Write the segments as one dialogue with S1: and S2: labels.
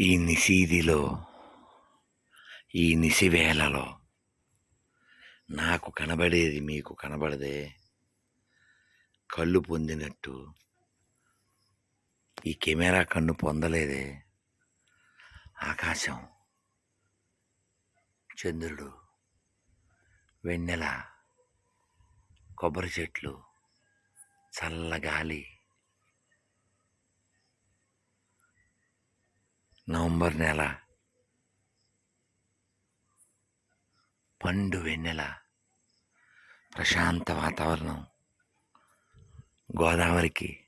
S1: ఈ నిశీదిలో ఈ నిశివేళలో నాకు కనబడేది మీకు కనబడదే. కళ్ళు పొందినట్టు ఈ కెమెరా కన్ను పొందలేదే. ఆకాశం చంద్రుడు వెన్నెల కొబ్బరి చెట్లు చల్ల గాలి నవంబర్ నెల. పండు వెన్నెల. ప్రశాంత వాతావరణం. గోదావరికి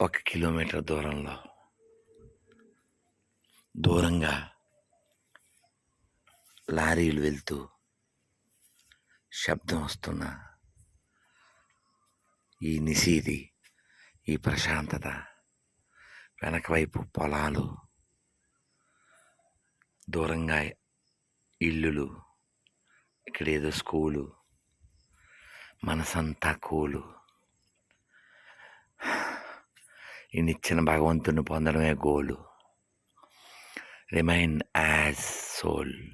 S1: ఒక కిలోమీటర్ దూరంలో. దూరంగా లారీలు వెళ్తూ శబ్దం వస్తున్న ఈ నిశీది ఈ ప్రశాంతత. వెనకవైపు పొలాలు. దూరంగా ఇల్లులు ఇక్కడ ఏదో స్కూలు మనసంతా కూలు. ఈ నిచ్చిన భగవంతుని పొందడమే గోలు. రిమైన్ యాజ్ సోల్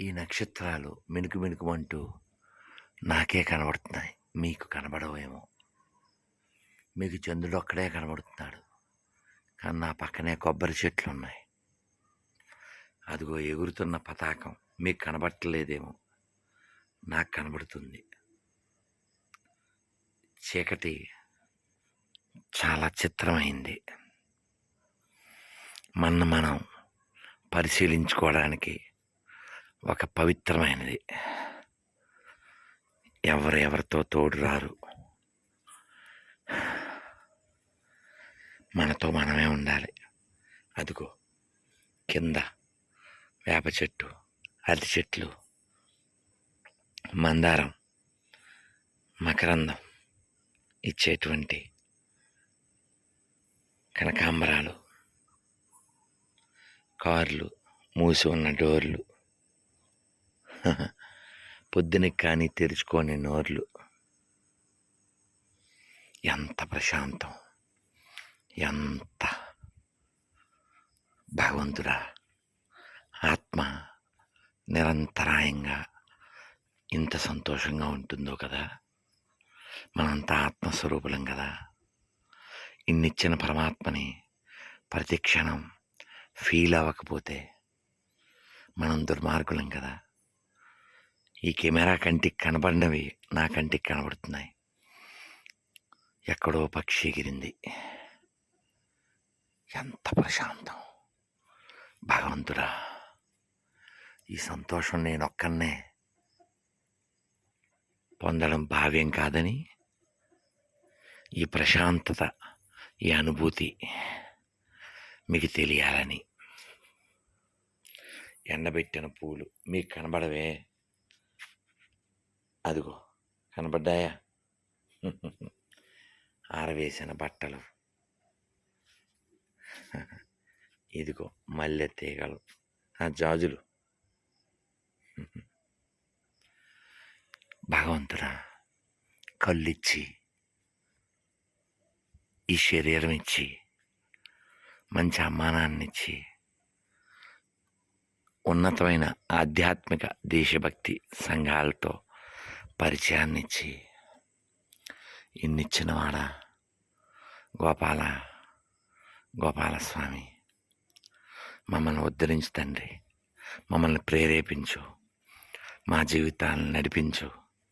S1: ఈ నక్షత్రాలు మినుకు మినుకుమంటూ నాకే కనబడుతున్నాయి. మీకు కనబడవేమో. మీకు చంద్రుడు ఒక్కడే కనబడుతున్నాడు. కానీ నా పక్కనే కొబ్బరి చెట్లు ఉన్నాయి అదిగో ఎగురుతున్న పతాకం. మీకు కనబట్టలేదేమో నాకు కనబడుతుంది. చీకటి చాలా చిత్రమైంది. మన మనం పరిశీలించుకోవడానికి ఒక పవిత్రమైనది. ఎవరు ఎవరితో తోడు రారు మనతో మనమే ఉండాలి. అదిగో కింద వేప చెట్టు అరటి చెట్లు మందారం మకరందం ఇచ్చేటువంటి కనకాంబరాలు కార్లు మూసి ఉన్న డోర్లు పొద్దునకి కానీ తెరుచుకోని నోర్లు. ఎంత ప్రశాంతం. ఎంత భగవంతుడా ఆత్మ నిరంతరాయంగా ఇంత సంతోషంగా ఉంటుందో కదా? మనంతా ఆత్మస్వరూపులం కదా? ఇన్నిచ్చిన పరమాత్మని ప్రతి క్షణం ఫీల్ అవ్వకపోతే మనం దుర్మార్గులం కదా? ఈ కెమెరా కంటికి కనబడినవి నా కంటికి కనబడుతున్నాయి. ఎక్కడో పక్షి ఎగిరింది. ఎంత ప్రశాంతం భగవంతుడా ఈ సంతోషం నేను ఒక్కనే పొందడం భావ్యం కాదని ఈ ప్రశాంతత ఈ అనుభూతి మీకు తెలియాలని ఎండబెట్టిన పూలు మీకు కనబడవే అదిగో కనబడ్డాయా ఆరవేసిన బట్టలు ఇదిగో మల్లె తీగలు. ఆ జాజులు. భగవంతుడా కళ్ళిచ్చి ఈ శరీరం ఇచ్చి మంచి అమ్మానాన్నిచ్చి ఉన్నతమైన ఆధ్యాత్మిక దేశభక్తి సంఘాలతో పరిచయాన్నిచ్చి ఇన్నిచ్చిన వాడ గోపాల గోపాలస్వామి. మమ్మల్ని ఉద్ధరించి తండ్రి. మమ్మల్ని ప్రేరేపించు. మా జీవితాలను నడిపించు.